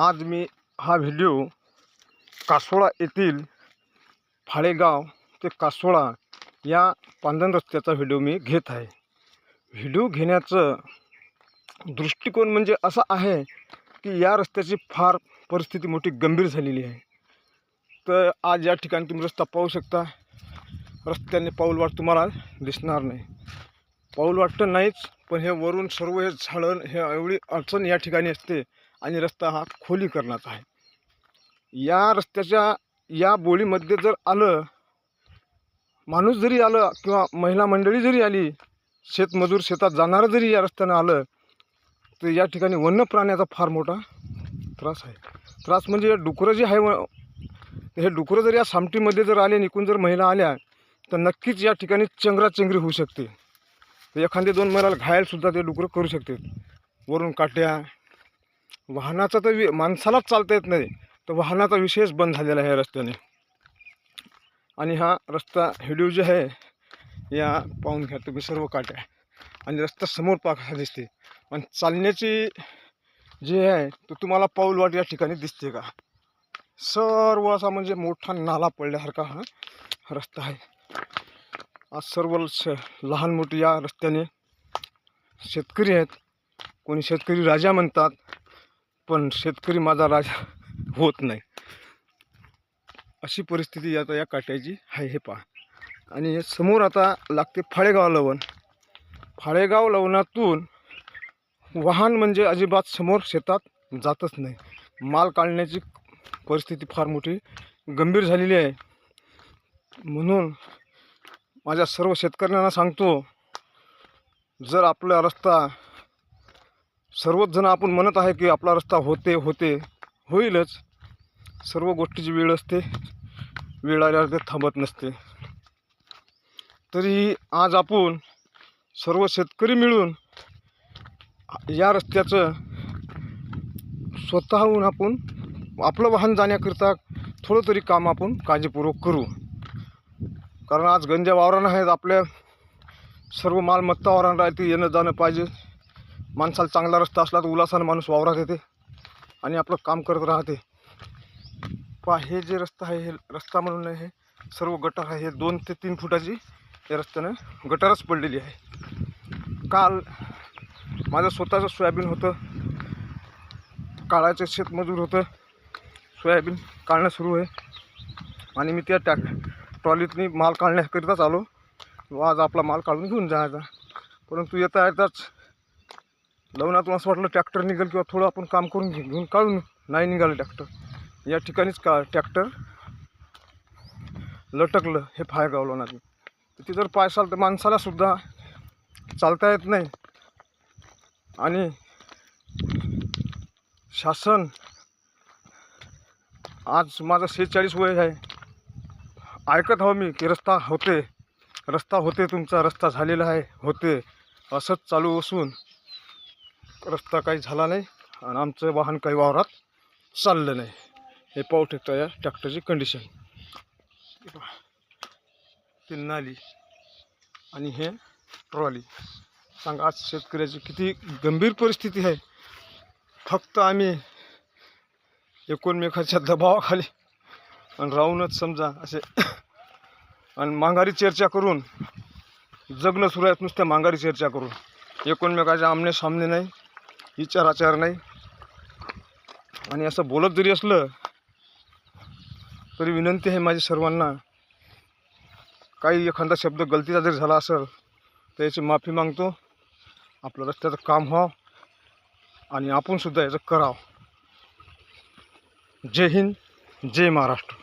आज मी हा व्हिडिओ कासोळा येथील फाळेगाव ते कासोळा या पांधन रस्त्याचा व्हिडिओ मी घेत आहे. व्हिडिओ घेण्याचं दृष्टिकोन म्हणजे असा आहे की या रस्त्याची फार परिस्थिती मोठी गंभीर झालेली आहे. तर आज या ठिकाणी तुम्ही रस्ता पाहू शकता. रस्त्याने पाऊलवाट तुम्हाला दिसणार नाही. पाऊल तर नाहीच पण हे वरून सर्व हे झाडं हे एवढी अडचण या ठिकाणी असते आणि रस्ता हा खोलीकरणाचा आहे. या रस्त्याच्या या बोळीमध्ये जर आलं माणूस जरी आलं किंवा महिला मंडळी जरी आली शेतमजूर शेतात जाणारं जरी या रस्त्यानं आलं तर या ठिकाणी वन्य प्राण्याचा फार मोठा त्रास आहे. त्रास म्हणजे डुकरं जे आहे व- हे डुकरं जर या सामटीमध्ये जर आले निकून जर महिला आल्या तर नक्कीच या ठिकाणी चंगराचंगरी होऊ शकते. तर एखादे दोन महिला घायलसुद्धा ते डुकरं करू शकते. वरून काट्या वाहनाचा तर वि माणसालाच चालता येत नाही. तर वाहनाचा विषयच बंद झालेला आहे रस्त्याने. आणि हा रस्ता व्हिडिओ जे आहे या पाहून घ्या तुम्ही सर्व काट्या आणि रस्ता समोर पाका दिसते. आणि चालण्याची जे आहे तो तुम्हाला पाऊलवाट या ठिकाणी दिसते का? सर्व असा म्हणजे मोठा नाला पडल्यासारखा हा रस्ता आहे. आज सर्व लहान मोठी या रस्त्याने शेतकरी आहेत. कोणी शेतकरी राजा म्हणतात पण शेतकरी माझा राजा होत नाही. अशी परिस्थिती आता या काट्याची आहे हे पहा. आणि समोर आता लागते फाळेगाव लवण. फाळेगाव लवणातून वाहन म्हणजे अजिबात समोर शेतात जातच नाही. माल काढण्याची परिस्थिती फार मोठी गंभीर झालेली आहे. म्हणून माझ्या सर्व शेतकऱ्यांना सांगतो जर आपला रस्ता सर्वच जण आपण म्हणत आहे की आपला रस्ता होते होते होईलच. सर्व गोष्टीची वेळ असते. वेळ आल्यावर ते थांबत नसते. तरी आज आपण सर्व शेतकरी मिळून या रस्त्याचं स्वतःहून आपण आपलं वाहन जाण्याकरिता थोडं तरी काम आपण काळजीपूर्वक करू. कारण आज गंजा वावरानं आहेत आपल्या सर्व मालमत्ता वावरानं राहते येणं जाणं पाहिजे. माणसाला चांगला रस्ता असला तर उलासानं माणूस वावरात येते आणि आपलं काम करत राहते. पहा हे जे रस्ता आहे हे रस्ता म्हणून नाही हे सर्व गटार आहे. हे दोन ते तीन फुटाची या रस्त्यानं गटारच पडलेली आहे. काल माझं स्वतःचं सोयाबीन होतं. काळाचं शेतमजूर होतं. सोयाबीन काढणं सुरू आहे. आणि मी त्या टॅक ट्रॉलीतनी माल काढण्याकरिताच आलो. आज आपला माल काढून घेऊन जायचा. परंतु येता येताच लवणातून असं वाटलं ट्रॅक्टर निघेल किंवा थोडं आपण काम करून घे घेऊन काढून नाही निघालं ट्रॅक्टर. या ठिकाणीच का ट्रॅक्टर लटकलं हे फायगाव नाही तिथे जर पाय चाल तर माणसालासुद्धा चालता येत नाही. आणि शासन आज माझं सेहेचाळीस वय आहे. ऐकत हवं मी की रस्ता होते. रस्ता होते तुमचा रस्ता झालेला आहे होते. असंच चालू असून रस्ता काही झाला नाही आणि आमचं वाहन काही वावरात चाललं नाही. हे पाहू शकता या ट्रॅक्टरची कंडिशन ती नाली आणि हे ट्रॉली सांगा आज शेतकऱ्याची किती गंभीर परिस्थिती आहे. फक्त आम्ही एकोणमेकाच्या दबावाखाली आणि राहूनच समजा असे आणि मांगारी चर्चा करून जगणं सुरू आहेत नुसत्या मांगारी चर्चा करून. एकोणमेकाच्या आमने सामने नाही. विचाराचार नाही. आणि असं बोलत जरी असलं तरी विनंती आहे माझी सर्वांना. काही एखादा शब्द गलतीचा जरी झाला असेल तर याची माफी मागतो. आपलं रस्त्याचं काम व्हावं आणि आपणसुद्धा याचं करावं. जय हिंद जय महाराष्ट्र.